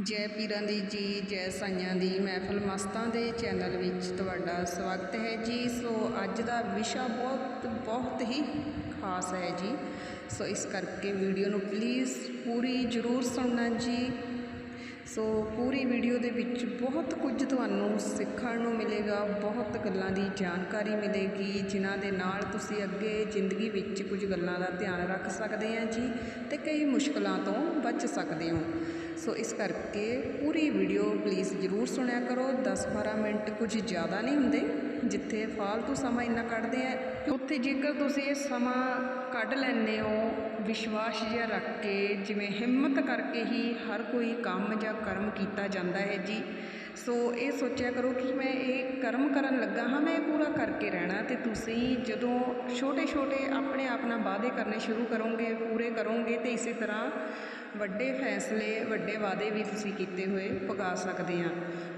ਜੈ ਪੀਰਾਂ ਦੀ ਜੀ, ਜੈ ਸਾਈਆਂ ਦੀ ਮਹਿਫਲ ਮਸਤਾਂ ਦੇ ਚੈਨਲ ਵਿੱਚ ਤੁਹਾਡਾ ਸਵਾਗਤ ਹੈ ਜੀ। ਸੋ ਅੱਜ ਦਾ ਵਿਸ਼ਾ ਬਹੁਤ ਬਹੁਤ ਹੀ ਖਾਸ ਹੈ ਜੀ। ਸੋ ਇਸ ਕਰਕੇ ਵੀਡੀਓ ਨੂੰ ਪਲੀਜ਼ ਪੂਰੀ ਜ਼ਰੂਰ ਸੁਣਨਾ ਜੀ। ਸੋ ਪੂਰੀ ਵੀਡੀਓ ਦੇ ਵਿੱਚ ਬਹੁਤ ਕੁਝ ਤੁਹਾਨੂੰ ਸਿੱਖਣ ਨੂੰ ਮਿਲੇਗਾ, ਬਹੁਤ ਗੱਲਾਂ ਦੀ ਜਾਣਕਾਰੀ ਮਿਲੇਗੀ, ਜਿਨ੍ਹਾਂ ਦੇ ਨਾਲ ਤੁਸੀਂ ਅੱਗੇ ਜ਼ਿੰਦਗੀ ਵਿੱਚ ਕੁਝ ਗੱਲਾਂ ਦਾ ਧਿਆਨ ਰੱਖ ਸਕਦੇ ਆ ਜੀ ਤੇ ਕਈ ਮੁਸ਼ਕਲਾਂ ਤੋਂ ਬਚ ਸਕਦੇ ਹੋ। ਸੋ ਇਸ ਕਰਕੇ ਪੂਰੀ ਵੀਡੀਓ ਪਲੀਜ਼ ਜ਼ਰੂਰ ਸੁਣਿਆ ਕਰੋ। 10-12 ਮਿੰਟ ਕੁਝ ਜ਼ਿਆਦਾ ਨਹੀਂ ਹੁੰਦੇ, ਜਿੱਥੇ ਫਾਲਤੂ ਸਮਾਂ ਇੰਨਾ ਕੱਢਦੇ ਆ। ਉੱਥੇ ਜੇਕਰ ਤੁਸੀਂ ਇਹ ਸਮਾਂ ਕੱਢ ਲੈਂਦੇ ਹੋ, ਵਿਸ਼ਵਾਸ ਜਿਹਾ ਰੱਖ ਕੇ, ਜਿਵੇਂ ਹਿੰਮਤ ਕਰਕੇ ਹੀ ਹਰ ਕੋਈ ਕੰਮ ਜਾਂ ਕਰਮ ਕੀਤਾ ਜਾਂਦਾ ਹੈ ਜੀ ਸੋ ਇਹ ਸੋਚਿਆ ਕਰੋ ਕਿ ਮੈਂ ਇਹ ਕਰਮ ਕਰਨ ਲੱਗਾ ਹਾਂ, ਮੈਂ ਇਹ ਪੂਰਾ ਕਰਕੇ ਰਹਿਣਾ ਅਤੇ ਤੁਸੀਂ ਜਦੋਂ ਛੋਟੇ ਛੋਟੇ ਆਪਣੇ ਆਪ ਨਾਲ ਵਾਅਦੇ ਕਰਨੇ ਸ਼ੁਰੂ ਕਰੋਗੇ, ਪੂਰੇ ਕਰੋਗੇ ਤੇ ਇਸੇ ਤਰ੍ਹਾਂ ਵੱਡੇ ਫੈਸਲੇ, ਵੱਡੇ ਵਾਅਦੇ ਵੀ ਤੁਸੀਂ ਕੀਤੇ ਹੋਏ ਪਗਾ ਸਕਦੇ ਆ।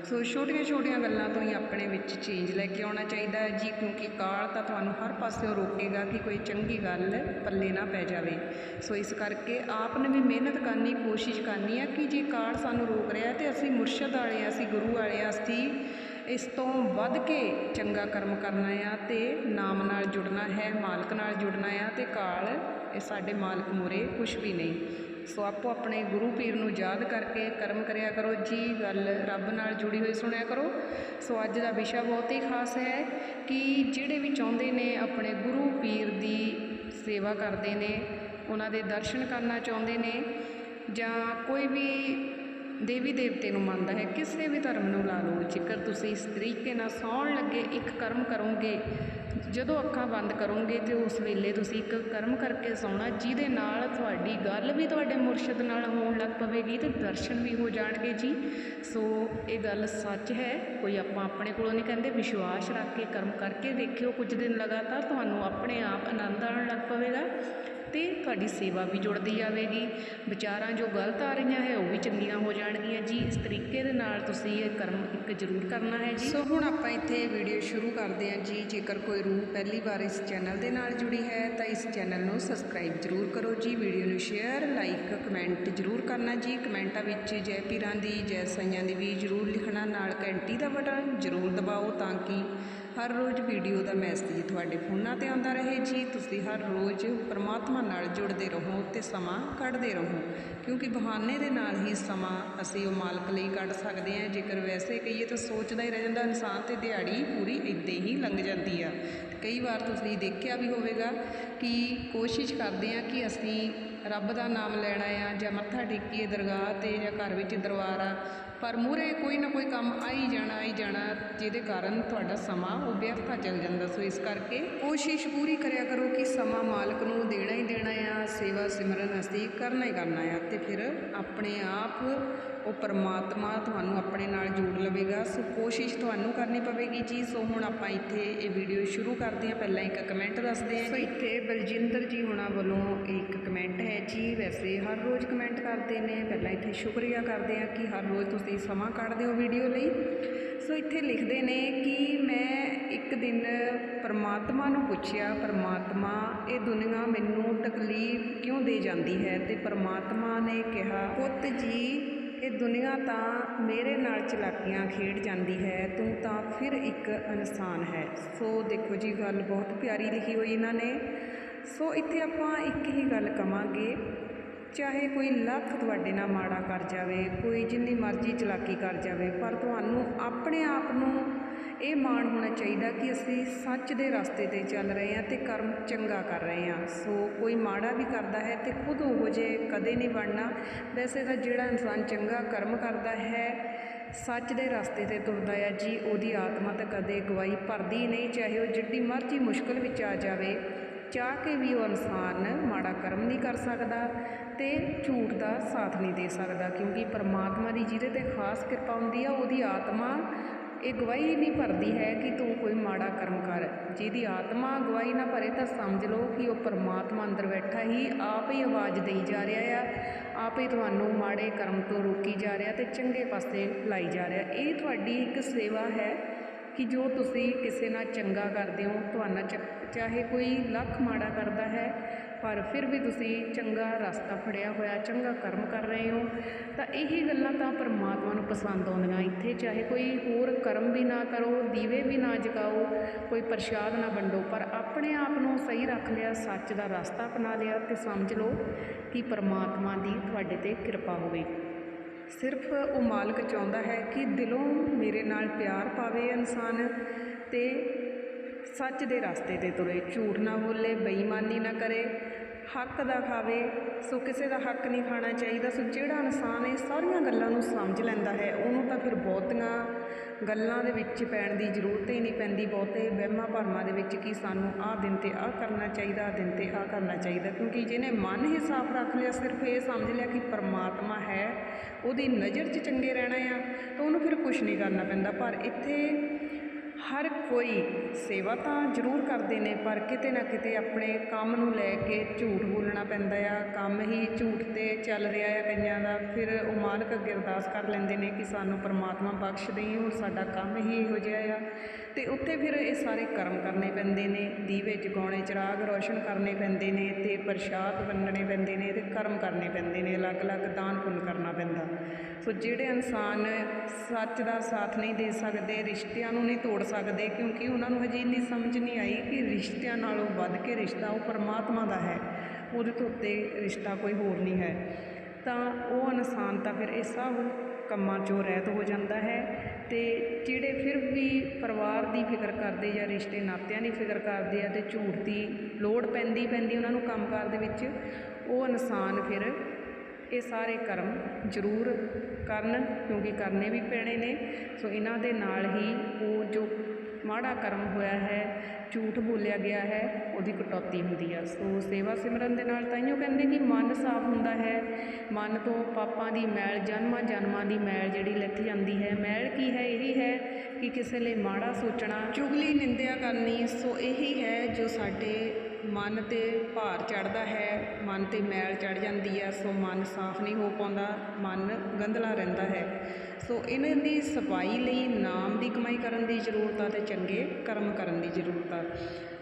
ਸੋ ਛੋਟੀਆਂ ਛੋਟੀਆਂ ਗੱਲਾਂ ਤੋਂ ਹੀ ਆਪਣੇ ਵਿੱਚ ਚੇਂਜ ਲੈ ਕੇ ਆਉਣਾ ਚਾਹੀਦਾ ਹੈ ਜੀ, ਕਿਉਂਕਿ ਕਾਲ ਤਾਂ ਤੁਹਾਨੂੰ ਹਰ ਪਾਸਿਓਂ ਰੋਕੇਗਾ ਕਿ ਕੋਈ ਚੰਗੀ ਗੱਲ ਪੱਲੇ ਨਾ ਪੈ ਜਾਵੇ। ਸੋ ਇਸ ਕਰਕੇ ਆਪ ਨੇ ਵੀ ਮਿਹਨਤ ਕਰਨੀ, ਕੋਸ਼ਿਸ਼ ਕਰਨੀ ਹੈ ਕਿ ਜੇ ਕਾਲ ਸਾਨੂੰ ਰੋਕ ਰਿਹਾ ਤੇ ਅਸੀਂ ਮੁਰਸ਼ਦ ਵਾਲੇ ਆ ਅਸੀਂ ਗੁਰੂ ਵਾਲੇ ਆ ਅਸੀਂ ਇਸ ਤੋਂ ਵੱਧ ਕੇ ਚੰਗਾ ਕਰਮ ਕਰਨਾ ਆ ਤੇ ਨਾਮ ਨਾਲ ਜੁੜਨਾ ਹੈ, ਮਾਲਕ ਨਾਲ ਜੁੜਨਾ ਆ ਤੇ ਕਾਲ ਇਹ ਸਾਡੇ ਮਾਲਕ ਮੂਹਰੇ ਕੁਝ ਵੀ ਨਹੀਂ। ਸੋ ਆਪੋ ਆਪਣੇ ਗੁਰੂ ਪੀਰ ਨੂੰ ਯਾਦ ਕਰਕੇ ਕਰਮ ਕਰਿਆ ਕਰੋ, ਜੀ ਗੱਲ ਰੱਬ ਨਾਲ ਜੁੜੀ ਹੋਈ ਸੁਣਿਆ ਕਰੋ। ਸੋ ਅੱਜ ਦਾ ਵਿਸ਼ਾ ਬਹੁਤ ਹੀ ਖਾਸ ਹੈ ਕਿ ਜਿਹੜੇ ਵੀ ਚਾਹੁੰਦੇ ਨੇ ਆਪਣੇ ਗੁਰੂ ਪੀਰ ਦੀ ਸੇਵਾ ਕਰਦੇ ਨੇ, ਉਹਨਾਂ ਦੇ ਦਰਸ਼ਨ ਕਰਨਾ ਚਾਹੁੰਦੇ ਨੇ ਜਾਂ ਕੋਈ ਵੀ ਦੇਵੀ ਦੇਵਤੇ ਨੂੰ ਮੰਨਦਾ ਹੈ, ਕਿਸੇ ਵੀ ਧਰਮ ਨੂੰ ਲਾ ਲਓ, ਜੇਕਰ ਤੁਸੀਂ ਇਸ ਤਰੀਕੇ ਨਾਲ ਸੌਣ ਲੱਗੇ, ਇੱਕ ਕਰਮ ਕਰੋਗੇ, ਜਦੋਂ ਅੱਖਾਂ ਬੰਦ ਕਰੋਗੇ ਤੇ ਉਸ ਵੇਲੇ ਤੁਸੀਂ ਇੱਕ ਕਰਮ ਕਰਕੇ ਸੌਣਾ, ਜਿਹਦੇ ਨਾਲ ਤੁਹਾਡੀ ਗੱਲ ਵੀ ਤੁਹਾਡੇ ਮੁਰਸ਼ਿਦ ਨਾਲ ਹੋਣ ਲੱਗ ਪਵੇਗੀ ਤੇ ਦਰਸ਼ਨ ਵੀ ਹੋ ਜਾਣਗੇ ਜੀ। ਸੋ ਇਹ ਗੱਲ ਸੱਚ ਹੈ, ਕੋਈ ਆਪਾਂ ਆਪਣੇ ਕੋਲੋਂ ਨਹੀਂ ਕਹਿੰਦੇ, ਵਿਸ਼ਵਾਸ ਰੱਖ ਕੇ ਕਰਮ ਕਰਕੇ ਦੇਖਿਓ, ਕੁਝ ਦਿਨ ਲਗਾਤਾਰ ਤੁਹਾਨੂੰ ਆਪਣੇ ਆਪ ਆਨੰਦ ਆਉਣ ਲੱਗ ਪਵੇਗਾ। ਅਤੇ ਤੁਹਾਡੀ ਸੇਵਾ ਵੀ ਜੁੜਦੀ ਜਾਵੇਗੀ ਵਿਚਾਰਾਂ ਜੋ ਗਲਤ ਆ ਰਹੀਆਂ ਹੈ, ਉਹ ਵੀ ਚੰਗੀਆਂ ਹੋ ਜਾਣਗੀਆਂ। ਜੀ, ਇਸ ਤਰੀਕੇ ਦੇ ਨਾਲ ਤੁਸੀਂ ਇਹ ਕਰਮ ਇੱਕ ਜ਼ਰੂਰ ਕਰਨਾ ਹੈ ਜੀ। ਸੋ ਹੁਣ ਆਪਾਂ ਇੱਥੇ ਵੀਡੀਓ ਸ਼ੁਰੂ ਕਰਦੇ ਹਾਂ ਜੀ। ਜੇਕਰ ਕੋਈ ਰੂਹ ਪਹਿਲੀ ਵਾਰ ਇਸ ਚੈਨਲ ਦੇ ਨਾਲ ਜੁੜੀ ਹੈ, ਤਾਂ ਇਸ ਚੈਨਲ ਨੂੰ ਸਬਸਕ੍ਰਾਈਬ ਜ਼ਰੂਰ ਕਰੋ ਜੀ। ਵੀਡੀਓ ਨੂੰ ਸ਼ੇਅਰ, ਲਾਈਕ, ਕਮੈਂਟ ਜ਼ਰੂਰ ਕਰਨਾ ਜੀ। ਕਮੈਂਟਾਂ ਵਿੱਚ ਜੈ ਪੀਰਾਂ ਦੀ, ਜੈ ਸਾਈਆਂ ਦੀ ਵੀ ਜ਼ਰੂਰ ਲਿਖਣਾ, ਨਾਲ ਘੰਟੀ ਦਾ ਬਟਨ ਜ਼ਰੂਰ ਦਬਾਓ ਤਾਂ ਕਿ ਹਰ ਰੋਜ਼ ਵੀਡੀਓ ਦਾ ਮੈਸੇਜ ਤੁਹਾਡੇ ਫੋਨਾਂ ਤੇ ਆਉਂਦਾ ਰਹੇ ਜੀ। ਤੁਸੀਂ ਹਰ ਰੋਜ਼ ਪਰਮਾਤਮਾ ਨਾਲ ਜੁੜਦੇ ਰਹੋ ਤੇ ਸਮਾਂ ਕੱਢਦੇ ਰਹੋ, ਕਿਉਂਕਿ ਬਹਾਨੇ ਦੇ ਨਾਲ ਹੀ ਸਮਾਂ ਅਸੀਂ ਉਹ ਮਾਲਕ ਲਈ ਕੱਢ ਸਕਦੇ ਹਾਂ। ਜੇਕਰ ਵੈਸੇ ਕਹੀਏ ਤਾਂ ਸੋਚਦਾ ਹੀ ਰਹਿ ਜਾਂਦਾ, ਇਨਸਾਨ ਤੇ ਦਿਹਾੜੀ ਪੂਰੀ ਇੱਦਾਂ ਹੀ ਲੰਘ ਜਾਂਦੀ ਆ। ਕਈ ਵਾਰ ਤੁਸੀਂ ਦੇਖਿਆ ਵੀ ਹੋਵੇਗਾ ਕਿ ਕੋਸ਼ਿਸ਼ ਕਰਦੇ ਆ ਕਿ ਅਸੀਂ ਰੱਬ ਦਾ ਨਾਮ ਲੈਣਾ ਆ ਜਾਂ ਮੱਥਾ ਟੇਕੀਏ ਦਰਗਾਹ ਤੇ ਜਾਂ ਘਰ ਵਿੱਚ ਦਰਬਾਰ ਆ ਪਰ ਮੂਹਰੇ ਕੋਈ ਨਾ ਕੋਈ ਕੰਮ ਆਈ ਜਾਣਾ ਆਈ ਜਾਣਾ ਜਿਹਦੇ ਕਾਰਨ ਤੁਹਾਡਾ ਸਮਾਂ ਉਹ ਵਿਅਰਥਾ ਚੱਲ ਜਾਂਦਾ। ਸੋ ਇਸ ਕਰਕੇ ਕੋਸ਼ਿਸ਼ ਪੂਰੀ ਕਰਿਆ ਕਰੋ ਕਿ ਸਮਾਂ ਮਾਲਕ ਨੂੰ ਦੇਣਾ ਹੀ ਦੇਣਾ ਆ ਸੇਵਾ ਸਿਮਰਨ ਅਸੀਂ ਕਰਨਾ ਹੀ ਕਰਨਾ ਆ ਤੇ ਫਿਰ ਆਪਣੇ ਆਪ ਉਹ ਪਰਮਾਤਮਾ ਤੁਹਾਨੂੰ ਆਪਣੇ ਨਾਲ ਜੋੜ ਲਵੇਗਾ। ਸੋ ਕੋਸ਼ਿਸ਼ ਤੁਹਾਨੂੰ ਕਰਨੀ ਪਵੇਗੀ ਜੀ। ਸੋ ਹੁਣ ਆਪਾਂ ਇੱਥੇ ਇਹ ਵੀਡੀਓ ਸ਼ੁਰੂ ਕਰਦੇ ਹਾਂ। ਪਹਿਲਾਂ ਇੱਕ ਕਮੈਂਟ ਦੱਸਦੇ ਹਾਂ ਇੱਥੇ ਬਲਜਿੰਦਰ ਜੀ ਹੁਣਾਂ ਵੱਲੋਂ ਇੱਕ ਕਮੈਂਟ ਹੈ ਜੀ। ਵੈਸੇ ਹਰ ਰੋਜ਼ ਕਮੈਂਟ ਕਰਦੇ ਨੇ। ਪਹਿਲਾਂ ਇੱਥੇ ਸ਼ੁਕਰੀਆ ਕਰਦੇ ਹਾਂ ਕਿ ਹਰ ਰੋਜ਼ ਤੁਸੀਂ ਸਮਾਂ ਕੱਢਦੇ ਹੋ ਵੀਡੀਓ ਲਈ। ਸੋ ਇੱਥੇ ਲਿਖਦੇ ਨੇ ਕਿ ਮੈਂ ਇੱਕ ਦਿਨ ਪਰਮਾਤਮਾ ਨੂੰ ਪੁੱਛਿਆ, ਪਰਮਾਤਮਾ, ਇਹ ਦੁਨੀਆ ਮੈਨੂੰ ਤਕਲੀਫ ਕਿਉਂ ਦੇ ਜਾਂਦੀ ਹੈ? ਤੇ ਪਰਮਾਤਮਾ ਨੇ ਕਿਹਾ, ਪੁੱਤ ਜੀ, ਇਹ ਦੁਨੀਆ ਤਾਂ ਮੇਰੇ ਨਾਲ ਚਲਾਕੀਆਂ ਖੇਡ ਜਾਂਦੀ ਹੈ, ਤੂੰ ਤਾਂ ਫਿਰ ਇੱਕ ਇਨਸਾਨ ਹੈ। ਸੋ ਦੇਖੋ ਜੀ, ਗੱਲ ਬਹੁਤ ਪਿਆਰੀ ਲਿਖੀ ਹੋਈ ਇਹਨਾਂ ਨੇ। ਸੋ ਇੱਥੇ ਆਪਾਂ ਇੱਕ ਹੀ ਗੱਲ ਕਵਾਂਗੇ। ਚਾਹੇ ਕੋਈ ਲੱਖ ਤੁਹਾਡੇ ਨਾਲ ਮਾੜਾ ਕਰ ਜਾਵੇ, ਕੋਈ ਜਿੰਨੀ ਮਰਜ਼ੀ ਚਲਾਕੀ ਕਰ ਜਾਵੇ, ਪਰ ਤੁਹਾਨੂੰ ਆਪਣੇ ਆਪ ਨੂੰ ਇਹ ਮਾਣ ਹੋਣਾ ਚਾਹੀਦਾ ਕਿ ਅਸੀਂ ਸੱਚ ਦੇ ਰਸਤੇ ਤੇ ਚੱਲ ਰਹੇ ਹਾਂ ਤੇ ਕਰਮ ਚੰਗਾ ਕਰ ਰਹੇ ਹਾਂ। ਸੋ ਕੋਈ ਮਾੜਾ ਵੀ ਕਰਦਾ ਹੈ ਤੇ ਖੁਦ ਉਹ ਜੇ ਕਦੇ ਨਹੀਂ ਬਣਨਾ। ਵੈਸੇ ਤਾਂ ਜਿਹੜਾ ਇਨਸਾਨ ਚੰਗਾ ਕਰਮ ਕਰਦਾ ਹੈ, ਸੱਚ ਦੇ ਰਸਤੇ ਤੇ ਤੁਰਦਾ ਆ ਜੀ ਉਹਦੀ ਆਤਮਾ ਤਾਂ ਕਦੇ ਗਵਾਈ ਭਰਦੀ ਨਹੀਂ, ਚਾਹੇ ਉਹ ਜਿੱਡੀ ਮਰਜ਼ੀ ਮੁਸ਼ਕਲ ਵਿੱਚ ਆ ਜਾਵੇ। ਚਾਹ ਕੇ ਵੀ ਉਹ ਇਨਸਾਨ ਮਾੜਾ ਕਰਮ ਨਹੀਂ ਕਰ ਸਕਦਾ ਤੇ ਝੂਠ ਦਾ ਸਾਥ ਨਹੀਂ ਦੇ ਸਕਦਾ, ਕਿਉਂਕਿ ਪਰਮਾਤਮਾ ਦੀ ਜਿਹਦੇ ਤੇ ਖਾਸ ਕਿਰਪਾ ਹੁੰਦੀ ਆ, ਉਹਦੀ ਆਤਮਾ ਇਹ ਗਵਾਹੀ ਨਹੀਂ ਭਰਦੀ ਹੈ ਕਿ ਤੂੰ ਕੋਈ ਮਾੜਾ ਕਰਮ ਕਰ। ਜਿਹਦੀ ਆਤਮਾ ਗਵਾਹੀ ਨਾ ਭਰੇ ਤਾਂ ਸਮਝ ਲਓ ਕਿ ਉਹ ਪਰਮਾਤਮਾ ਅੰਦਰ ਬੈਠਾ ਹੀ ਆਪ ਹੀ ਆਵਾਜ਼ ਦੇਈ ਜਾ ਰਿਹਾ ਆ, ਆਪ ਹੀ ਤੁਹਾਨੂੰ ਮਾੜੇ ਕਰਮ ਤੋਂ ਰੋਕੀ ਜਾ ਰਿਹਾ ਤੇ ਚੰਗੇ ਪਾਸੇ ਲਾਈ ਜਾ ਰਿਹਾ। ਇਹ ਤੁਹਾਡੀ ਇੱਕ ਸੇਵਾ ਹੈ ਕਿ ਜੋ ਤੁਸੀਂ ਕਿਸੇ ਨਾਲ ਚੰਗਾ ਕਰਦੇ ਹੋ ਤੁਹਾਨੂੰ ਚਾਹੇ ਕੋਈ ਲੱਖ ਮਾੜਾ ਕਰਦਾ ਹੈ, ਪਰ ਫਿਰ ਵੀ ਤੁਸੀਂ ਚੰਗਾ ਰਸਤਾ ਫੜਿਆ ਹੋਇਆ, ਚੰਗਾ ਕਰਮ ਕਰ ਰਹੇ ਹੋ, ਤਾਂ ਇਹੀ ਗੱਲਾਂ ਤਾਂ ਪਰਮਾਤਮਾ ਨੂੰ ਪਸੰਦ ਆਉਂਦੀਆਂ। ਇੱਥੇ ਚਾਹੇ ਕੋਈ ਹੋਰ ਕਰਮ ਵੀ ਨਾ ਕਰੋ, ਦੀਵੇ ਵੀ ਨਾ ਜਗਾਓ, ਕੋਈ ਪ੍ਰਸ਼ਾਦ ਨਾ ਵੰਡੋ, ਪਰ ਆਪਣੇ ਆਪ ਨੂੰ ਸਹੀ ਰੱਖ ਲਿਆ, ਸੱਚ ਦਾ ਰਸਤਾ ਅਪਣਾ ਲਿਆ, ਤੇ ਸਮਝ ਲਓ ਕਿ ਪਰਮਾਤਮਾ ਦੀ ਤੁਹਾਡੇ ਤੇ ਕਿਰਪਾ ਹੋਵੇ। ਸਿਰਫ ਉਹ ਮਾਲਕ ਚਾਹੁੰਦਾ ਹੈ ਕਿ ਦਿਲੋਂ ਮੇਰੇ ਨਾਲ ਪਿਆਰ ਪਾਵੇ ਇਨਸਾਨ ਤੇ ਸੱਚ ਦੇ ਰਸਤੇ ਤੇ ਤੁਰੇ, ਝੂਠ ਨਾ ਬੋਲੇ, ਬੇਈਮਾਨੀ ਨਾ ਕਰੇ। ਹੱਕ ਦਾ ਖਾਵੇ, ਸੋ ਕਿਸੇ ਦਾ ਹੱਕ ਨਹੀਂ ਖਾਣਾ ਚਾਹੀਦਾ। ਸੋ ਜਿਹੜਾ ਇਨਸਾਨ ਇਹ ਸਾਰੀਆਂ ਗੱਲਾਂ ਨੂੰ ਸਮਝ ਲੈਂਦਾ ਹੈ, ਉਹਨੂੰ ਤਾਂ ਫਿਰ ਬਹੁਤੀਆਂ ਗੱਲਾਂ ਦੇ ਵਿੱਚ ਪੈਣ ਦੀ ਜ਼ਰੂਰਤ ਹੀ ਨਹੀਂ ਪੈਂਦੀ। ਬਹੁਤੇ ਵਹਿਮਾਂ ਭਰਮਾਂ ਦੇ ਵਿੱਚ ਕਿ ਸਾਨੂੰ ਆਹ ਦਿਨ ਤੇ ਆਹ ਕਰਨਾ ਚਾਹੀਦਾ, ਆਹ ਦਿਨ ਤੇ ਆਹ ਕਰਨਾ ਚਾਹੀਦਾ। ਕਿਉਂਕਿ ਜਿਹਨੇ ਮਨ ਹੀ ਸਾਫ਼ ਰੱਖ ਲਿਆ, ਸਿਰਫ ਇਹ ਸਮਝ ਲਿਆ ਕਿ ਪਰਮਾਤਮਾ ਹੈ, ਉਹਦੀ ਨਜ਼ਰ 'ਚ ਚੰਗੇ ਰਹਿਣਾ ਆ, ਤਾਂ ਉਹਨੂੰ ਫਿਰ ਕੁਝ ਨਹੀਂ ਕਰਨਾ ਪੈਂਦਾ। ਪਰ ਇੱਥੇ ਹਰ ਕੋਈ ਸੇਵਾ ਤਾਂ ਜ਼ਰੂਰ ਕਰਦੇ ਨੇ, ਪਰ ਕਿਤੇ ਨਾ ਕਿਤੇ ਆਪਣੇ ਕੰਮ ਨੂੰ ਲੈ ਕੇ ਝੂਠ ਬੋਲਣਾ ਪੈਂਦਾ ਆ। ਕੰਮ ਹੀ ਝੂਠ ਤੇ ਚੱਲ ਰਿਹਾ ਆ ਕਈਆਂ ਦਾ। ਫਿਰ ਉਹ ਮਾਲਕ ਅੱਗੇ ਅਰਦਾਸ ਕਰ ਲੈਂਦੇ ਨੇ ਕਿ ਸਾਨੂੰ ਪਰਮਾਤਮਾ ਬਖਸ਼ ਦੇਈ ਹੋਰ ਸਾਡਾ ਕੰਮ ਹੀ ਇਹੋ ਜਿਹਾ ਆ। ਤੇ ਉੱਥੇ ਫਿਰ ਇਹ ਸਾਰੇ ਕਰਮ ਕਰਨੇ ਪੈਂਦੇ ਨੇ, ਦੀਵੇ ਜਗਾਉਣੇ, ਚਿਰਾਗ ਰੋਸ਼ਨ ਕਰਨੇ ਪੈਂਦੇ ਨੇ ਤੇ ਪ੍ਰਸ਼ਾਦ ਵੰਡਣੇ ਪੈਂਦੇ ਨੇ ਤੇ ਕਰਮ ਕਰਨੇ ਪੈਂਦੇ ਨੇ, ਅਲੱਗ-ਅਲੱਗ ਦਾਨ ਪੁੰਨ ਕਰਨਾ ਪੈਂਦਾ। ਸੋ ਜਿਹੜੇ ਇਨਸਾਨ ਸੱਚ ਦਾ ਸਾਥ ਨਹੀਂ ਦੇ ਸਕਦੇ, ਰਿਸ਼ਤਿਆਂ ਨੂੰ ਨਹੀਂ ਤੋੜ ਸਕਦੇ ਕਿਉਂਕਿ ਉਹਨਾਂ ਨੂੰ ਹਜੇ ਇੰਨੀ ਸਮਝ ਨਹੀਂ ਆਈ ਕਿ ਰਿਸ਼ਤਿਆਂ ਨਾਲੋਂ ਵੱਧ ਕੇ ਰਿਸ਼ਤਾ ਉਹ ਪਰਮਾਤਮਾ ਦਾ ਹੈ, ਉਹਦੇ ਤੋਂ ਉੱਤੇ ਰਿਸ਼ਤਾ ਕੋਈ ਹੋਰ ਨਹੀਂ ਹੈ। ਤਾਂ ਉਹ ਇਨਸਾਨ ਤਾਂ ਫਿਰ ਇਹ ਸਭ ਕੰਮਾਂ 'ਚੋਂ ਰਹਿਤ ਹੋ ਜਾਂਦਾ ਹੈ ਤੇ ਜਿਹੜੇ ਫਿਰ ਵੀ ਪਰਿਵਾਰ ਦੀ ਫਿਕਰ ਕਰਦੇ ਜਾਂ ਰਿਸ਼ਤੇ ਨਾਤਿਆਂ ਦੀ ਫਿਕਰ ਕਰਦੇ ਆ ਤੇ ਝੂਠ ਦੀ ਲੋੜ ਪੈਂਦੀ ਪੈਂਦੀ ਉਹਨਾਂ ਨੂੰ ਕੰਮਕਾਰ ਦੇ ਵਿੱਚ, ਉਹ ਇਨਸਾਨ ਫਿਰ ਇਹ ਸਾਰੇ ਕਰਮ ਜ਼ਰੂਰ ਕਰਨ ਕਿਉਂਕਿ ਕਰਨੇ ਵੀ ਪੈਣੇ ਨੇ। ਸੋ ਇਹਨਾਂ ਦੇ ਨਾਲ ਹੀ ਉਹ ਜੋ ਮਾੜਾ ਕਰਮ ਹੋਇਆ ਹੈ, ਝੂਠ ਬੋਲਿਆ ਗਿਆ ਹੈ, ਉਹਦੀ ਕਟੌਤੀ ਹੁੰਦੀ ਆ। ਸੋ ਸੇਵਾ ਸਿਮਰਨ ਦੇ ਨਾਲ ਤਾਈਓ ਕਹਿੰਦੇ ਕਿ ਮਨ ਸਾਫ਼ ਹੁੰਦਾ ਹੈ। ਮਨ ਤੋਂ ਪਾਪਾਂ ਦੀ ਮੈਲ, ਜਨਮਾਂ ਜਨਮਾਂ ਦੀ ਮੈਲ ਜਿਹੜੀ ਲੱਥ ਜਾਂਦੀ ਹੈ। ਮੈਲ ਕੀ ਹੈ? ਇਹੀ ਹੈ ਕਿ ਕਿਸੇ ਲਈ ਮਾੜਾ ਸੋਚਣਾ, ਚੁਗਲੀ ਨਿੰਦਿਆ ਕਰਨੀ, ਸੋ ਇਹੀ ਹੈ ਜੋ ਸਾਡੇ ਮਨ ਤੇ ਭਾਰ ਚੜਦਾ ਹੈ, ਮਨ ਤੇ ਮੈਲ ਚੜ ਜਾਂਦੀ ਆ ਸੋ ਮਨ ਸਾਫ਼ ਨਹੀਂ ਹੋ ਪਾਉਂਦਾ, ਮਨ ਗੰਧਲਾ ਰਹਿੰਦਾ ਹੈ। ਸੋ ਇਹਨਾਂ ਦੀ ਸਫ਼ਾਈ ਲਈ ਨਾਮ ਦੀ ਕਮਾਈ ਕਰਨ ਦੀ ਜ਼ਰੂਰਤ ਆ ਤੇ ਚੰਗੇ ਕਰਮ ਕਰਨ ਦੀ ਜ਼ਰੂਰਤ ਆ।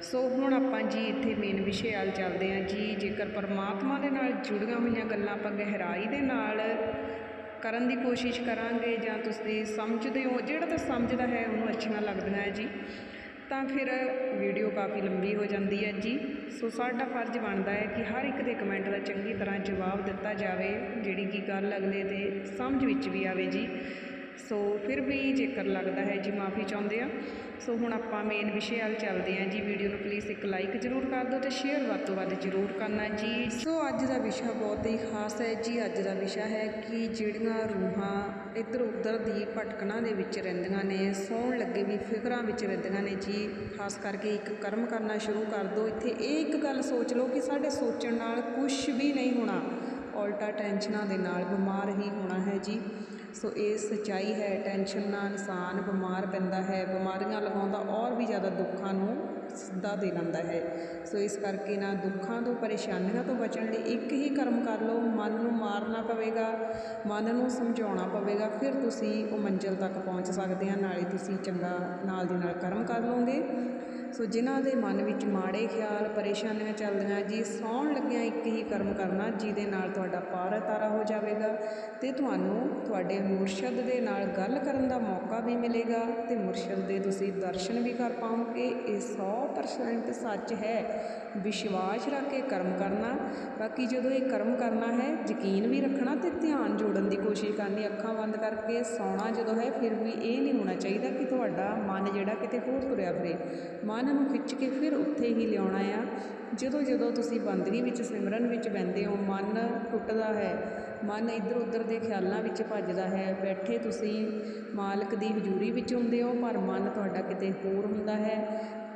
ਸੋ ਹੁਣ ਆਪਾਂ ਜੀ ਇੱਥੇ ਮੇਨ ਵਿਸ਼ੇ ਵੱਲ ਚੱਲਦੇ ਹਾਂ ਜੀ। ਜੇਕਰ ਪਰਮਾਤਮਾ ਦੇ ਨਾਲ ਜੁੜੀਆਂ ਹੋਈਆਂ ਗੱਲਾਂ ਆਪਾਂ ਗਹਿਰਾਈ ਦੇ ਨਾਲ ਕਰਨ ਦੀ ਕੋਸ਼ਿਸ਼ ਕਰਾਂਗੇ ਜਾਂ ਤੁਸੀਂ ਸਮਝਦੇ ਹੋ, ਜਿਹੜਾ ਤਾਂ ਸਮਝਦਾ ਹੈ ਉਹਨੂੰ ਅੱਛੀਆਂ ਲੱਗਦੀਆਂ ਹੈ ਜੀ। ਤਾਂ ਫਿਰ ਵੀਡੀਓ ਕਾਫੀ ਲੰਬੀ ਹੋ ਜਾਂਦੀ ਹੈ ਜੀ। ਸੋ ਸਾਡਾ ਫਰਜ਼ ਬਣਦਾ ਹੈ ਕਿ ਹਰ ਇੱਕ ਦੇ ਕਮੈਂਟ ਦਾ ਚੰਗੀ ਤਰ੍ਹਾਂ ਜਵਾਬ ਦਿੱਤਾ ਜਾਵੇ, ਜਿਹੜੀ ਕਿ ਗੱਲ ਅਗਲੇ ਦੇ ਸਮਝ ਵਿੱਚ ਵੀ ਆਵੇ ਜੀ। ਸੋ ਫਿਰ ਵੀ ਜੇਕਰ ਲੱਗਦਾ ਹੈ ਜੀ ਮਾਫੀ ਚਾਹੁੰਦੇ ਆ। ਸੋ ਹੁਣ ਆਪਾਂ ਮੇਨ ਵਿਸ਼ੇ ਵੱਲ ਚੱਲਦੇ ਹਾਂ ਜੀ। ਵੀਡੀਓ ਨੂੰ ਪਲੀਜ਼ ਇੱਕ ਲਾਈਕ ਜ਼ਰੂਰ ਕਰ ਦਿਓ ਤੇ ਸ਼ੇਅਰ ਵੱਧ ਤੋਂ ਵੱਧ ਜ਼ਰੂਰ ਕਰਨਾ ਜੀ। ਸੋ ਅੱਜ ਦਾ ਵਿਸ਼ਾ ਬਹੁਤ ਹੀ ਖਾਸ ਹੈ ਜੀ। ਅੱਜ ਦਾ ਵਿਸ਼ਾ ਹੈ ਕਿ ਜਿਹੜੀਆਂ ਰੂਹਾਂ ਇੱਧਰ ਉੱਧਰ ਦੀ ਭਟਕਣਾ ਦੇ ਵਿੱਚ ਰਹਿੰਦੀਆਂ ਨੇ, ਸੌਣ ਲੱਗੇ ਵੀ ਫਿਕਰਾਂ ਵਿੱਚ ਰਹਿੰਦੀਆਂ ਨੇ ਜੀ। ਖਾਸ ਕਰਕੇ ਇੱਕ ਕਰਮ ਕਰਨਾ ਸ਼ੁਰੂ ਕਰ ਦਿਓ। ਇੱਥੇ ਇਹ ਇੱਕ ਗੱਲ ਸੋਚ ਲਓ ਕਿ ਸਾਡੇ ਸੋਚਣ ਨਾਲ ਕੁਝ ਵੀ ਨਹੀਂ ਹੋਣਾ। ਉਲਟਾ ਟੈਨਸ਼ਨਾਂ ਦੇ ਨਾਲ ਬਿਮਾਰ ਹੀ ਹੋਣਾ ਹੈ ਜੀ। ਸੋ ਇਹ ਸੱਚਾਈ ਹੈ, ਟੈਨਸ਼ਨ ਨਾਲ ਇਨਸਾਨ ਬਿਮਾਰ ਪੈਂਦਾ ਹੈ। ਬਿਮਾਰੀਆਂ ਲਗਾਉਂਦਾ ਔਰ ਵੀ ਜ਼ਿਆਦਾ ਦੁੱਖਾਂ ਨੂੰ ਸਿੱਧਾ ਦੇ ਲੈਂਦਾ ਹੈ। ਸੋ ਇਸ ਕਰਕੇ ਨਾ ਦੁੱਖਾਂ ਤੋਂ, ਪਰੇਸ਼ਾਨੀਆਂ ਤੋਂ ਬਚਣ ਲਈ ਇੱਕ ਹੀ ਕਰਮ ਕਰ ਲਓ। ਮਨ ਨੂੰ ਮਾਰਨਾ ਪਵੇਗਾ, ਮਨ ਨੂੰ ਸਮਝਾਉਣਾ ਪਵੇਗਾ, ਫਿਰ ਤੁਸੀਂ ਉਹ ਮੰਜ਼ਿਲ ਤੱਕ ਪਹੁੰਚ ਸਕਦੇ ਆ। ਨਾਲੇ ਤੁਸੀਂ ਚੰਗਾ ਨਾਲ ਦੀ ਨਾਲ ਕਰਮ ਕਰ ਲਓਗੇ। ਸੋ ਜਿਨ੍ਹਾਂ ਦੇ ਮਨ ਵਿੱਚ ਮਾੜੇ ਖਿਆਲ, ਪਰੇਸ਼ਾਨੀਆਂ ਚੱਲਦੀਆਂ, ਜੀ ਸੌਣ ਲੱਗਿਆਂ ਇੱਕ ਹੀ ਕਰਮ ਕਰਨਾ, ਜਿਹਦੇ ਨਾਲ ਤੁਹਾਡਾ ਪਾਰ ਤਾਰਾ ਹੋ ਜਾਵੇਗਾ ਤੇ ਤੁਹਾਨੂੰ ਤੁਹਾਡੇ ਮੁਰਸ਼ਦ ਦੇ ਨਾਲ ਗੱਲ ਕਰਨ ਦਾ ਮੌਕਾ ਵੀ ਮਿਲੇਗਾ ਤੇ ਮੁਰਸ਼ਦ ਦੇ ਤੁਸੀਂ ਦਰਸ਼ਨ ਵੀ ਕਰ ਪਾਓਗੇ। ਇਹ 100% ਸੱਚ ਹੈ। ਵਿਸ਼ਵਾਸ ਰੱਖ ਕੇ ਕਰਮ ਕਰਨਾ। ਬਾਕੀ ਜਦੋਂ ਇਹ ਕਰਮ ਕਰਨਾ ਹੈ, ਯਕੀਨ ਵੀ ਰੱਖਣਾ ਤੇ ਧਿਆਨ ਜੋੜਨ ਦੀ ਕੋਸ਼ਿਸ਼ ਕਰਨੀ, ਅੱਖਾਂ ਬੰਦ ਕਰਕੇ ਸੌਣਾ ਜਦੋਂ ਹੈ, ਫਿਰ ਵੀ ਇਹ ਨਹੀਂ ਹੋਣਾ ਚਾਹੀਦਾ ਕਿ ਤੁਹਾਡਾ ਮਨ ਜਿਹੜਾ ਕਿਤੇ ਹੋਰ ਤੁਰਿਆ ਫਿਰੇ। ਮਨ ਉਹਨਾਂ ਨੂੰ ਖਿੱਚ ਕੇ ਫਿਰ ਉੱਥੇ ਹੀ ਲਿਆਉਣਾ ਆ। ਜਦੋਂ ਜਦੋਂ ਤੁਸੀਂ ਬੰਦਗੀ ਵਿੱਚ, ਸਿਮਰਨ ਵਿੱਚ ਬਹਿੰਦੇ ਹੋ, ਮਨ ਟੁੱਟਦਾ ਹੈ, ਮਨ ਇੱਧਰ ਉੱਧਰ ਦੇ ਖਿਆਲਾਂ ਵਿੱਚ ਭੱਜਦਾ ਹੈ, ਬੈਠੇ ਤੁਸੀਂ ਮਾਲਕ ਦੀ ਹਜ਼ੂਰੀ ਵਿੱਚ ਹੁੰਦੇ ਹੋ, ਪਰ ਮਨ ਤੁਹਾਡਾ ਕਿਤੇ ਹੋਰ ਹੁੰਦਾ ਹੈ।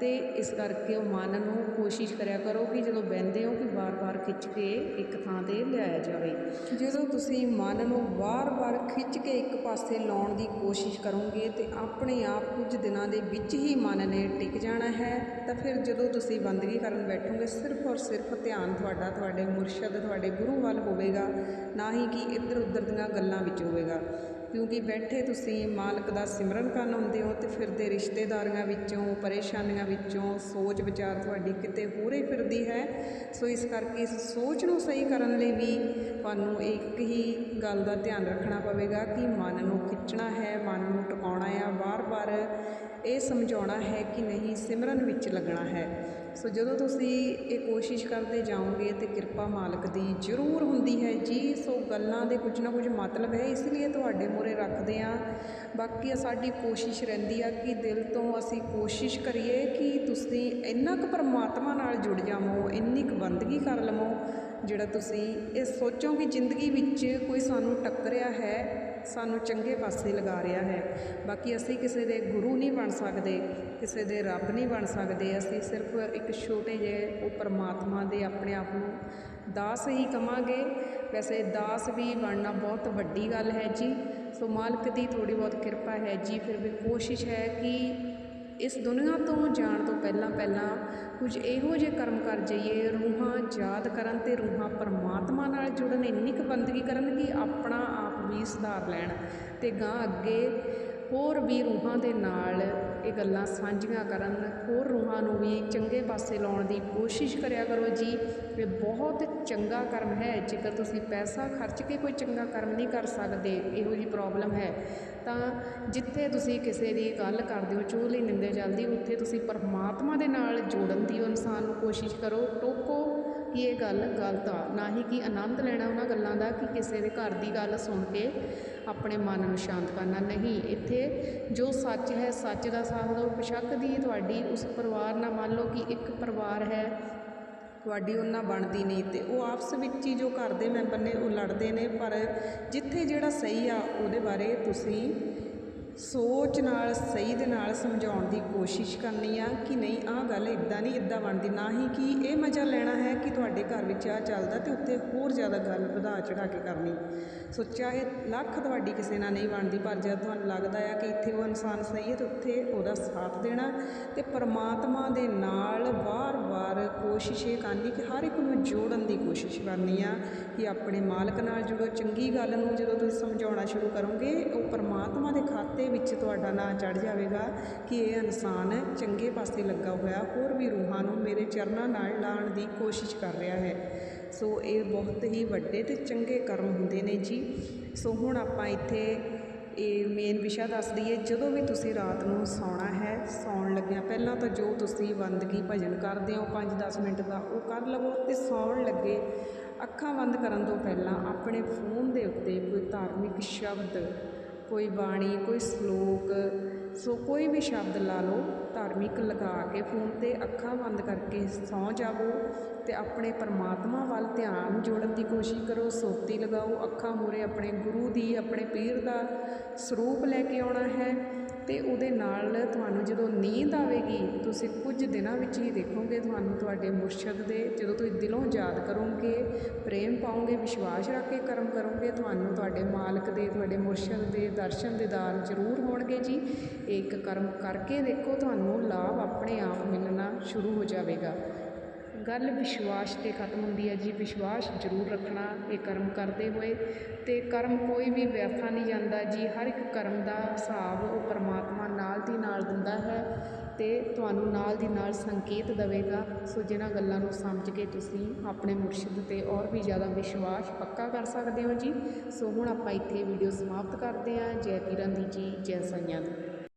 ਤੇ ਇਸ ਕਰਕੇ ਉਹ ਮਨ ਨੂੰ ਕੋਸ਼ਿਸ਼ ਕਰਿਆ ਕਰੋ ਕਿ ਜਦੋਂ ਬਹਿੰਦੇ ਹੋ ਕਿ ਵਾਰ-ਵਾਰ ਖਿੱਚ ਕੇ ਇੱਕ ਥਾਂ ਤੇ ਲਿਆਇਆ ਜਾਵੇ। ਜਦੋਂ ਤੁਸੀਂ ਮਨ ਨੂੰ ਵਾਰ-ਵਾਰ ਖਿੱਚ ਕੇ ਇੱਕ ਪਾਸੇ ਲਾਉਣ ਦੀ ਕੋਸ਼ਿਸ਼ ਕਰੋਗੇ ਤੇ ਆਪਣੇ ਆਪ ਕੁਝ ਦਿਨਾਂ ਦੇ ਵਿੱਚ ਹੀ ਮਨ ਨੇ ਟਿਕ ਜਾਣਾ ਹੈ, ਤਾਂ ਫਿਰ ਜਦੋਂ ਤੁਸੀਂ ਬੰਦਗੀ ਕਰਨ ਬੈਠੋਗੇ, ਸਿਰਫ ਔਰ ਸਿਰਫ ਧਿਆਨ ਤੁਹਾਡਾ, ਤੁਹਾਡੇ ਮੁਰਸ਼ਦ, ਤੁਹਾਡੇ ਗੁਰੂ ਵੱਲ ਹੋਵੇਗਾ, ਨਾ ਹੀ ਕਿ ਇੱਧਰ ਉੱਧਰ ਦੀਆਂ ਗੱਲਾਂ ਵਿੱਚ ਹੋਵੇਗਾ। ਕਿਉਂਕਿ ਬੈਠੇ ਤੁਸੀਂ ਮਾਲਕ ਦਾ ਸਿਮਰਨ ਕਰਨ ਆਉਂਦੇ ਹੋ ਤੇ ਫਿਰਦੇ ਰਿਸ਼ਤੇਦਾਰੀਆਂ ਵਿੱਚੋਂ, ਪਰੇਸ਼ਾਨੀਆਂ ਵਿੱਚੋਂ, ਸੋਚ ਵਿਚਾਰ ਤੁਹਾਡੀ ਕਿਤੇ ਹੋਰ ਹੀ ਫਿਰਦੀ ਹੈ। ਸੋ ਇਸ ਕਰਕੇ ਇਸ ਸੋਚ ਨੂੰ ਸਹੀ ਕਰਨ ਲਈ ਵੀ ਤੁਹਾਨੂੰ ਇੱਕ ਹੀ ਗੱਲ ਦਾ ਧਿਆਨ ਰੱਖਣਾ ਪਵੇਗਾ ਕਿ ਮਨ ਨੂੰ ਖਿੱਚਣਾ ਹੈ, ਮਨ ਨੂੰ ਟਿਕਾਉਣਾ ਆ ਵਾਰ-ਵਾਰ ਇਹ ਸਮਝਾਉਣਾ ਹੈ ਕਿ ਨਹੀਂ, ਸਿਮਰਨ ਵਿੱਚ ਲੱਗਣਾ ਹੈ। ਸੋ ਜਦੋਂ ਤੁਸੀਂ ਇਹ ਕੋਸ਼ਿਸ਼ ਕਰਦੇ ਜਾਓਗੇ ਤੇ ਕਿਰਪਾ ਮਾਲਕ ਦੀ ਜ਼ਰੂਰ ਹੁੰਦੀ ਹੈ। ਜੀ, ਸੋ ਗੱਲਾਂ ਦੇ ਕੁਝ ਨਾ ਕੁਝ ਮਤਲਬ ਹੈ, ਇਸ ਲਈ ਤੁਹਾਡੇ ਮੂਹਰੇ ਰੱਖਦੇ ਆ ਬਾਕੀ ਸਾਡੀ ਕੋਸ਼ਿਸ਼ ਰਹਿੰਦੀ ਆ ਕਿ ਦਿਲ ਤੋਂ ਅਸੀਂ ਕੋਸ਼ਿਸ਼ ਕਰੀਏ ਕਿ ਤੁਸੀਂ ਇੰਨਾ ਕੁ ਪਰਮਾਤਮਾ ਨਾਲ ਜੁੜ ਜਾਵੋ, ਇੰਨੀ ਕੁ ਬੰਦਗੀ ਕਰ ਲਵੋ, ਜਿਹੜਾ ਤੁਸੀਂ ਇਹ ਸੋਚੋ ਕਿ ਜ਼ਿੰਦਗੀ ਵਿੱਚ ਕੋਈ ਸਾਨੂੰ ਟੱਕਰਿਆ ਹੈ। ਸਾਨੂੰ ਚੰਗੇ ਪਾਸੇ ਲਗਾ ਰਿਹਾ ਹੈ। ਬਾਕੀ ਅਸੀਂ ਕਿਸੇ ਦੇ ਗੁਰੂ ਨਹੀਂ ਬਣ ਸਕਦੇ, ਕਿਸੇ ਦੇ ਰੱਬ ਨਹੀਂ ਬਣ ਸਕਦੇ। ਅਸੀਂ ਸਿਰਫ ਇੱਕ ਛੋਟੇ ਜਿਹੇ ਉਹ ਪਰਮਾਤਮਾ ਦੇ ਆਪਣੇ ਆਪ ਨੂੰ ਦਾਸ ਹੀ ਕਵਾਂਗੇ। ਵੈਸੇ ਦਾਸ ਵੀ ਬਣਨਾ ਬਹੁਤ ਵੱਡੀ ਗੱਲ ਹੈ ਜੀ। ਸੋ ਮਾਲਕ ਦੀ ਥੋੜੀ ਬਹੁਤ ਕਿਰਪਾ ਹੈ ਜੀ। ਫਿਰ ਵੀ ਕੋਸ਼ਿਸ਼ ਹੈ ਕਿ ਇਸ ਦੁਨੀਆ ਤੋਂ ਜਾਣ ਤੋਂ ਪਹਿਲਾਂ ਪਹਿਲਾਂ ਕੁਝ ਇਹੋ ਜਿਹੇ ਕਰਮ ਕਰ ਜਾਈਏ। ਰੂਹਾਂ ਯਾਦ ਕਰਨ ਤੇ ਰੂਹਾਂ ਪਰਮਾਤਮਾ ਨਾਲ ਜੁੜਨ, ਇੰਨੀ ਕੁ ਬੰਦਗੀ ਕਰਨ ਕਿ ਆਪਣਾ ਵੀ ਸੁਧਾਰ ਲੈਣ ਅਤੇ ਅਗਾਂਹ ਅੱਗੇ ਹੋਰ ਵੀ ਰੂਹਾਂ ਦੇ ਨਾਲ ਇਹ ਗੱਲਾਂ ਸਾਂਝੀਆਂ ਕਰਨ, ਹੋਰ ਰੂਹਾਂ ਨੂੰ ਵੀ ਚੰਗੇ ਪਾਸੇ ਲਾਉਣ ਦੀ ਕੋਸ਼ਿਸ਼ ਕਰਿਆ ਕਰੋ ਜੀ। ਇਹ ਬਹੁਤ ਚੰਗਾ ਕਰਮ ਹੈ, ਜੇਕਰ ਤੁਸੀਂ ਪੈਸਾ ਖਰਚ ਕੇ ਕੋਈ ਚੰਗਾ ਕਰਮ ਨਹੀਂ ਕਰ ਸਕਦੇ, ਇਹੋ ਜੀ ਪ੍ਰੋਬਲਮ ਹੈ। ਤਾਂ ਜਿੱਥੇ ਤੁਸੀਂ ਕਿਸੇ ਦੀ ਗੱਲ ਕਰਦੇ ਹੋ, ਚੁਗਲੀ ਨਿੰਦੇ ਚੱਲਦੀ ਉੱਥੇ ਤੁਸੀਂ ਪਰਮਾਤਮਾ ਦੇ ਨਾਲ ਜੋੜਨ ਦੀ ਇਨਸਾਨ ਨੂੰ ਕੋਸ਼ਿਸ਼ ਕਰੋ, ਟੋਕੋ ਕਿ ਇਹ ਗੱਲ ਗਲਤ ਆ। ਨਾ ਹੀ ਕਿ ਆਨੰਦ ਲੈਣਾ ਉਹਨਾਂ ਗੱਲਾਂ ਦਾ ਕਿ ਕਿਸੇ ਦੇ ਘਰ ਦੀ ਗੱਲ ਸੁਣ ਕੇ ਆਪਣੇ ਮਨ ਨੂੰ ਸ਼ਾਂਤ ਕਰਨਾ। ਨਹੀਂ, ਇੱਥੇ ਜੋ ਸੱਚ ਹੈ, ਸੱਚ ਦਾ ਸਾਥ ਦਿਓ। ਬੇਸ਼ੱਕ ਦੀ ਤੁਹਾਡੀ ਉਸ ਪਰਿਵਾਰ ਨਾਲ ਮੰਨ ਲਓ ਕਿ ਇੱਕ ਪਰਿਵਾਰ ਹੈ, ਤੁਹਾਡੀ ਉਹਨਾਂ ਬਣਦੀ ਨਹੀਂ ਤੇ ਉਹ ਆਪਸ ਵਿੱਚ ਹੀ ਜੋ ਘਰ ਦੇ ਮੈਂਬਰ ਨੇ ਉਹ ਲੜਦੇ ਨੇ, ਪਰ ਜਿੱਥੇ ਜਿਹੜਾ ਸਹੀ ਆ ਉਹਦੇ ਬਾਰੇ ਤੁਸੀਂ ਸੋਚ ਨਾਲ, ਸਹੀ ਦੇ ਨਾਲ ਸਮਝਾਉਣ ਦੀ ਕੋਸ਼ਿਸ਼ ਕਰਨੀ ਆ ਕਿ ਨਹੀਂ, ਆਹ ਗੱਲ ਇਦਾਂ ਨਹੀਂ ਇਦਾਂ ਬਣਦੀ। ਨਾ ਹੀ ਕਿ ਇਹ ਮਜ਼ਾ ਲੈਣਾ ਹੈ ਕਿ ਤੁਹਾਡੇ ਘਰ ਵਿੱਚ ਆ ਚੱਲਦਾ ਤੇ ਉੱਤੇ ਹੋਰ ਜ਼ਿਆਦਾ ਗੱਲ ਵਧਾ ਚੜਾ ਕੇ ਕਰਨੀ। ਸੋ ਚਾਹੇ ਲੱਖ ਤੁਹਾਡੀ ਕਿਸੇ ਨਾਲ ਨਹੀਂ ਬਣਦੀ, ਪਰ ਜਦ ਤੁਹਾਨੂੰ ਲੱਗਦਾ ਆ ਕਿ ਇੱਥੇ ਉਹ ਇਨਸਾਨ ਸਹੀ ਹੈ ਤੇ ਉੱਥੇ ਉਹਦਾ ਸਾਥ ਦੇਣਾ ਤੇ ਪਰਮਾਤਮਾ ਦੇ ਨਾਲ ਵਾਰ-ਵਾਰ ਕੋਸ਼ਿਸ਼ ਇਹ ਕਰਨੀ ਕਿ ਹਰ ਇੱਕ ਨੂੰ ਜੋੜਨ ਦੀ ਕੋਸ਼ਿਸ਼ ਕਰਨੀ ਆ ਕਿ ਆਪਣੇ ਮਾਲਕ ਨਾਲ ਜੁੜੋ। ਚੰਗੀ ਗੱਲ ਨੂੰ ਜਦੋਂ ਤੁਸੀਂ ਸਮਝਾਉਣਾ ਸ਼ੁਰੂ ਕਰੋਗੇ, ਉਹ ਪਰਮਾਤਮਾ ਦੇ ਖਾਤੇ ਵਿੱਚ ਤੁਹਾਡਾ ਨਾਂ ਚੜ ਜਾਵੇਗਾ ਕਿ ਇਹ ਇਨਸਾਨ ਚੰਗੇ ਪਾਸੇ ਲੱਗਾ ਹੋਇਆ, ਹੋਰ ਵੀ ਰੂਹਾਂ ਨੂੰ ਮੇਰੇ ਚਰਨਾਂ ਨਾਲ ਲਾਉਣ ਦੀ ਕੋਸ਼ਿਸ਼ ਕਰ ਰਿਹਾ ਹੈ। ਸੋ ਇਹ ਬਹੁਤ ਹੀ ਵੱਡੇ ਤੇ ਚੰਗੇ ਕਰਮ ਹੁੰਦੇ ਨੇ ਜੀ। ਸੋ ਹੁਣ ਆਪਾਂ ਇੱਥੇ ਇਹ ਮੇਨ ਵਿਸ਼ਾ ਦੱਸ ਦਈਏ, ਜਦੋਂ ਵੀ ਤੁਸੀਂ ਰਾਤ ਨੂੰ ਸੌਣਾ ਹੈ, ਸੌਣ ਲੱਗਿਆ ਪਹਿਲਾਂ ਤਾਂ ਜੋ ਤੁਸੀਂ ਬੰਦਗੀ ਭਜਨ ਕਰਦੇ ਹੋ 5-10 ਮਿੰਟ ਦਾ ਉਹ ਕਰ ਲਵੋ ਤੇ ਸੌਣ ਲੱਗੇ, ਅੱਖਾਂ ਬੰਦ ਕਰਨ ਤੋਂ ਪਹਿਲਾਂ ਆਪਣੇ ਫੋਨ ਦੇ ਉੱਤੇ ਕੋਈ ਧਾਰਮਿਕ ਸ਼ਬਦ ਕੋਈ ਬਾਣੀ, ਕੋਈ ਸ਼ਲੋਕ, ਸੋ ਕੋਈ ਵੀ ਸ਼ਬਦ ਲਾ ਲਓ, ਧਾਰਮਿਕ ਲਗਾ ਕੇ ਫੋਨ ਤੇ ਅੱਖਾਂ ਬੰਦ ਕਰਕੇ ਸੌਂ ਜਾਵੋ ਤੇ ਆਪਣੇ ਪਰਮਾਤਮਾ ਵੱਲ ਧਿਆਨ ਜੋੜਨ ਦੀ ਕੋਸ਼ਿਸ਼ ਕਰੋ, ਸੋਤੀ ਲਗਾਓ, ਅੱਖਾਂ ਮੂਰੇ ਆਪਣੇ ਗੁਰੂ ਦੀ, ਆਪਣੇ ਪੀਰ ਦਾ ਸਰੂਪ ਲੈ ਕੇ ਆਉਣਾ ਹੈ। ਅਤੇ ਉਹਦੇ ਨਾਲ ਤੁਹਾਨੂੰ ਜਦੋਂ ਨੀਂਦ ਆਵੇਗੀ, ਤੁਸੀਂ ਕੁਝ ਦਿਨਾਂ ਵਿੱਚ ਹੀ ਦੇਖੋਗੇ ਤੁਹਾਨੂੰ ਤੁਹਾਡੇ ਮੁਰਸ਼ਦ ਦੇ, ਜਦੋਂ ਤੁਸੀਂ ਦਿਲੋਂ ਯਾਦ ਕਰੋਗੇ, ਪ੍ਰੇਮ ਪਾਓਗੇ, ਵਿਸ਼ਵਾਸ ਰੱਖ ਕੇ ਕਰਮ ਕਰੋਗੇ, ਤੁਹਾਨੂੰ ਤੁਹਾਡੇ ਮਾਲਕ ਦੇ, ਤੁਹਾਡੇ ਮੁਰਸ਼ਦ ਦੇ ਦਰਸ਼ਨ ਦੀਦਾਰ ਜ਼ਰੂਰ ਹੋਣਗੇ ਜੀ। ਇੱਕ ਕਰਮ ਕਰਕੇ ਦੇਖੋ, ਤੁਹਾਨੂੰ ਲਾਭ ਆਪਣੇ ਆਪ ਮਿਲਣਾ ਸ਼ੁਰੂ ਹੋ ਜਾਵੇਗਾ। ਗੱਲ ਵਿਸ਼ਵਾਸ ਤੇ ਖਤਮ ਹੁੰਦੀ ਹੈ ਜੀ, ਵਿਸ਼ਵਾਸ ਜ਼ਰੂਰ ਰੱਖਣਾ, ਇਹ ਕਰਮ ਕਰਦੇ ਹੋਏ ਅਤੇ ਕਰਮ ਕੋਈ ਵੀ ਵਿਅਰਥਾ ਨਹੀਂ ਜਾਂਦਾ ਜੀ, ਹਰ ਇੱਕ ਕਰਮ ਦਾ ਹਿਸਾਬ ਉਹ ਪਰਮਾਤਮਾ ਨਾਲ ਦੀ ਨਾਲ ਦਿੰਦਾ ਹੈ ਅਤੇ ਤੁਹਾਨੂੰ ਨਾਲ ਦੀ ਨਾਲ ਸੰਕੇਤ ਦੇਵੇਗਾ। ਸੋ ਜਿਨ੍ਹਾਂ ਗੱਲਾਂ ਨੂੰ ਸਮਝ ਕੇ ਤੁਸੀਂ ਆਪਣੇ ਮੁਰਸ਼ਿਦ ਤੇ ਔਰ ਵੀ ਜ਼ਿਆਦਾ ਵਿਸ਼ਵਾਸ ਪੱਕਾ ਕਰ ਸਕਦੇ ਹੋ ਜੀ। ਸੋ ਹੁਣ ਆਪਾਂ ਇੱਥੇ ਵੀਡੀਓ ਸਮਾਪਤ ਕਰਦੇ ਹਾਂ। ਜੈ ਪੀਰਾਂ ਦੀ ਜੀ, ਜੈ ਸਾਈਆਂ ਦੀ।